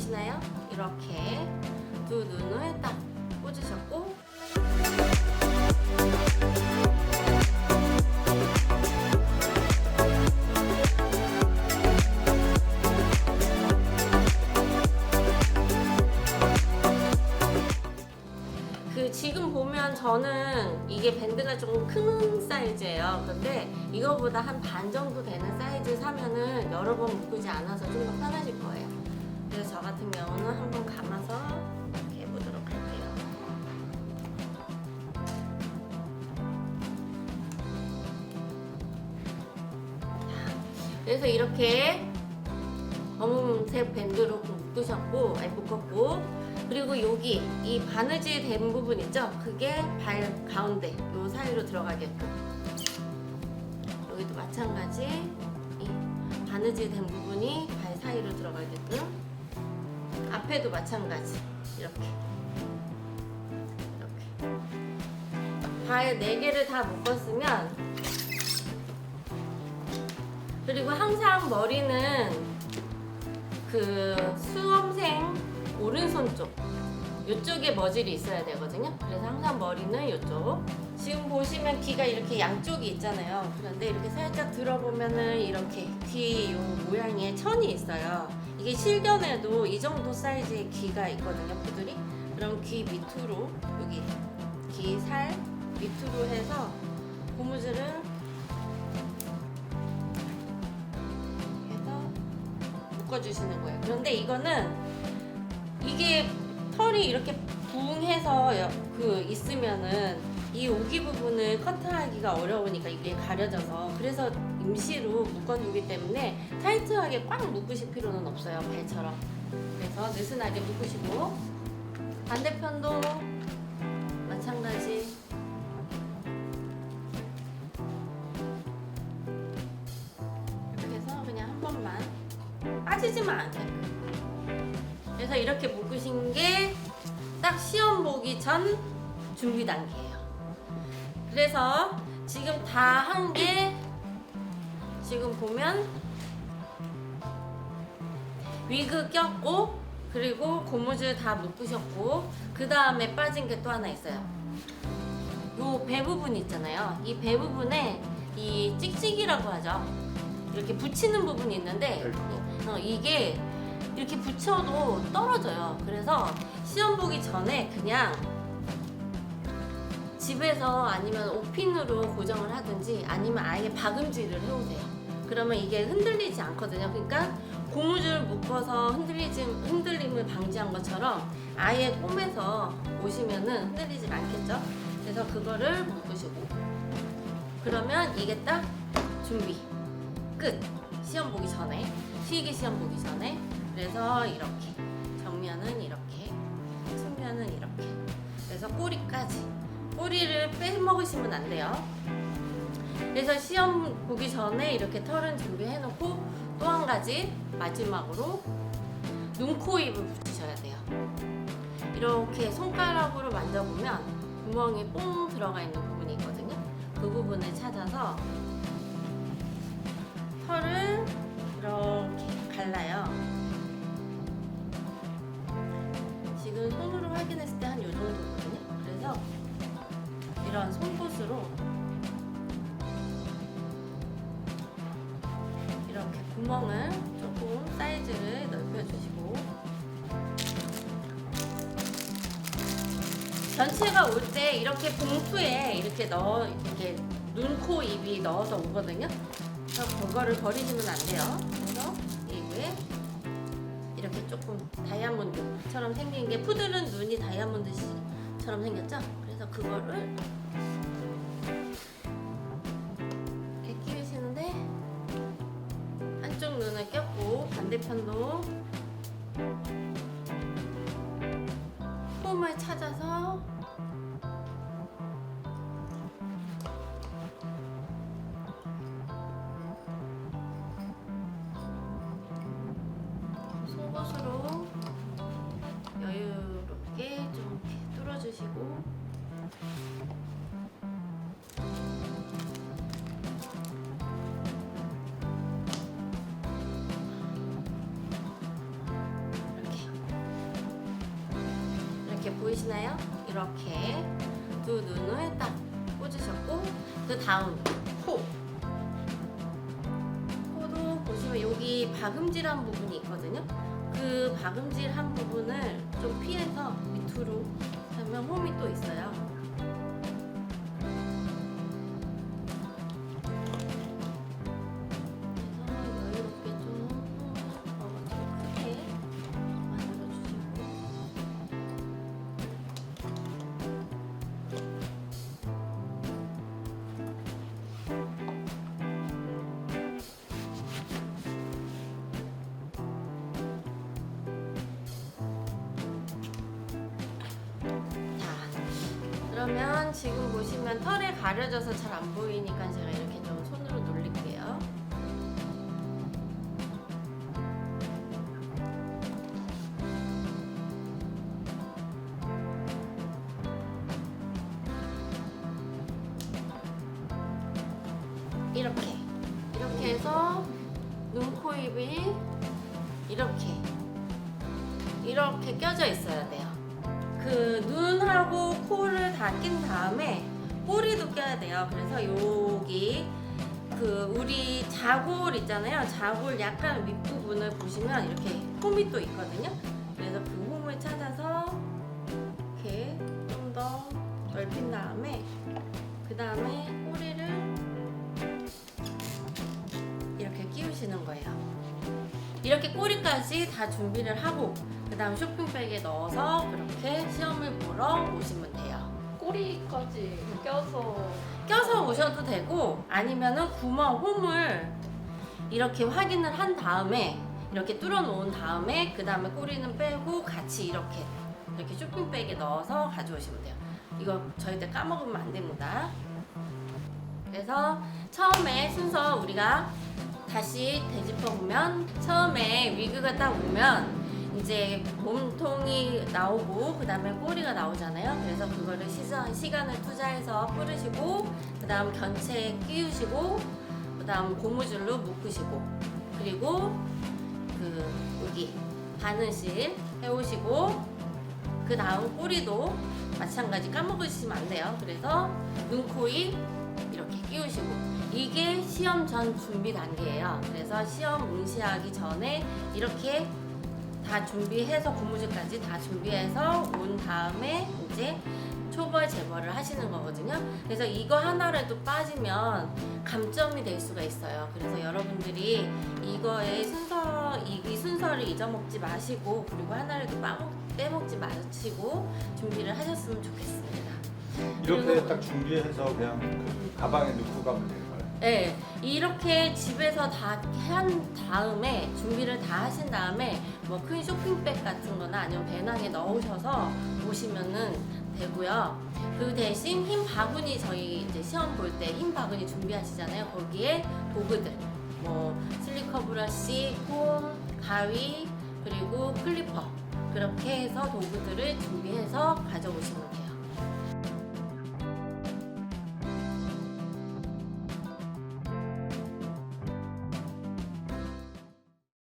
보이시나요? 이렇게 두 눈을 딱 꽂으셨고 그 지금 보면 저는 이게 밴드가 조금 큰 사이즈예요. 근데 이거보다 한 반 정도 되는 사이즈 사면은 여러 번 묶지 않아서 좀 더 편하실 거예요. 그래서 저 같은 경우는 한번 감아서 이렇게 해보도록 할게요. 그래서 이렇게 검은색 밴드로 묶으셨고, 아니 묶었고, 그리고 여기 이 바느질 된 부분 있죠? 그게 발 가운데 요 사이로 들어가게끔. 여기도 마찬가지 이 바느질 된 부분이 발 사이로 들어가게끔. 앞에도 마찬가지 이렇게 이렇게 발네 개를 다 묶었으면 그리고 항상 머리는 그 수험생 오른손 쪽 이쪽에 머질이 있어야 되거든요. 그래서 항상 머리는 이쪽. 지금 보시면 귀가 이렇게 양쪽이 있잖아요. 그런데 이렇게 살짝 들어보면은 이렇게 귀 요 모양의 천이 있어요. 이게 실견에도 이 정도 사이즈의 귀가 있거든요, 푸들이. 그럼 귀 밑으로 여기 귀 살 밑으로 해서 고무줄을 해서 묶어주시는 거예요. 그런데 이거는 이게 털이 이렇게 붕해서 여- 그 있으면은 이 오기 부분을 커트하기가 어려우니까 이게 가려져서. 그래서 임시로 묶어주기 때문에 타이트하게 꽉 묶으실 필요는 없어요 발처럼. 그래서 느슨하게 묶으시고 반대편도 마찬가지. 이렇게 해서 그냥 한 번만 빠지지만 않게끔 그래서 이렇게 묶으신 게 딱 시험 보기 전 준비 단계예요. 그래서 지금 다 한 게 지금 보면 위그 꼈고 그리고 고무줄 다 묶으셨고 그 다음에 빠진 게 또 하나 있어요. 요 배 부분 있잖아요. 이 배 부분에 이 찍찍이라고 하죠. 이렇게 붙이는 부분이 있는데 어, 이게 이렇게 붙여도 떨어져요. 그래서 시험 보기 전에 그냥 집에서 아니면 오핀으로 고정을 하든지 아니면 아예 박음질을 해오세요. 그러면 이게 흔들리지 않거든요. 그러니까 고무줄 묶어서 흔들리지, 흔들림을 방지한 것처럼 아예 꼬매서 오시면은 흔들리지 않겠죠? 그래서 그거를 묶으시고. 그러면 이게 딱 준비. 끝. 시험 보기 전에 실기 시험 보기 전에. 그래서 이렇게. 정면은 이렇게. 측면은 이렇게. 그래서 꼬리까지 꼬리를 빼먹으시면 안 돼요. 그래서 시험 보기 전에 이렇게 털은 준비해 놓고 또 한 가지 마지막으로 눈, 코, 입을 붙이셔야 돼요. 이렇게 손가락으로 만져보면 구멍이 뽕 들어가 있는 부분이 있거든요. 그 부분을 찾아서 털을 이렇게 갈라요. 지금 손으로 확인했을 때 한요 이런 손끝으로 이렇게 구멍을 조금 사이즈를 넓혀주시고 전체가 올 때 이렇게 봉투에 이렇게 넣어 이렇게 눈, 코, 입이 넣어서 오거든요. 그래서 그거를 버리시면 안 돼요. 그래서 이게 이렇게 조금 다이아몬드처럼 생긴 게 푸들은 눈이 다이아몬드처럼 생겼죠? 그래서 그거를 반대편도 보이시나요? 이렇게 두 눈을 딱 꽂으셨고 그 다음 코 코도 보시면 여기 박음질한 부분이 있거든요. 그 박음질한 부분을 좀 피해서 밑으로 하면 홈이 또 있어요. 그러면 지금 보시면 털에 가려져서 잘 안 보이니까 제가 이렇게 좀 손으로 놀릴게요. 이렇게 이렇게 해서 눈, 코, 입이 이렇게 이렇게 껴져 있어야 돼요. 그 눈하고 코를 다 낀 다음에 꼬리도 껴야 돼요. 그래서 여기 그 우리 자골 있잖아요. 자골 약간 윗부분을 보시면 이렇게 홈이 또 있거든요. 그래서 그 홈을 찾아서 이렇게 좀 더 넓힌 다음에 그 다음에 꼬리를 이렇게 끼우시는 거예요. 이렇게 꼬리까지 다 준비를 하고 그 다음 쇼핑백에 넣어서 그렇게 시험을 보러 오시면 돼요. 꼬리까지 껴서 껴서 오셔도 되고 아니면은 구멍 홈을 이렇게 확인을 한 다음에 이렇게 뚫어 놓은 다음에 그 다음에 꼬리는 빼고 같이 이렇게 이렇게 쇼핑백에 넣어서 가져오시면 돼요. 이거 절대 까먹으면 안 됩니다. 그래서 처음에 순서 우리가 다시 되짚어 보면 처음에 위그가 딱 오면 이제 몸통이 나오고 그 다음에 꼬리가 나오잖아요. 그래서 그거를 시선, 시간을 투자해서 뿌르시고 그 다음 견체에 끼우시고 그 다음 고무줄로 묶으시고 그리고 그 여기 바느실 해오시고 그 다음 꼬리도 마찬가지 까먹으시면 안 돼요. 그래서 눈, 코, 입 이렇게 끼우시고 이게 시험 전 준비 단계예요. 그래서 시험 응시하기 전에 이렇게 다 준비해서 고무줄까지 다 준비해서 온 다음에 이제 초벌 제거를 하시는 거거든요. 그래서 이거 하나라도 빠지면 감점이 될 수가 있어요. 그래서 여러분들이 이거의 순서 이, 이 순서를 잊어먹지 마시고 그리고 하나라도 빠먹, 빼먹지 마시고 준비를 하셨으면 좋겠습니다. 이렇게 딱 준비해서 그냥 그 가방에 넣고 가면 거예요. 네, 이렇게 집에서 다 한 다음에 준비를 다 하신 다음에 뭐 큰 쇼핑백 같은 거나 아니면 배낭에 넣으셔서 오시면은 되고요. 그 대신 흰 바구니 저희 이제 시험 볼 때 흰 바구니 준비하시잖아요. 거기에 도구들 뭐 슬리커 브러쉬, 폼, 가위 그리고 클리퍼 그렇게 해서 도구들을 준비해서 가져오시면 돼요.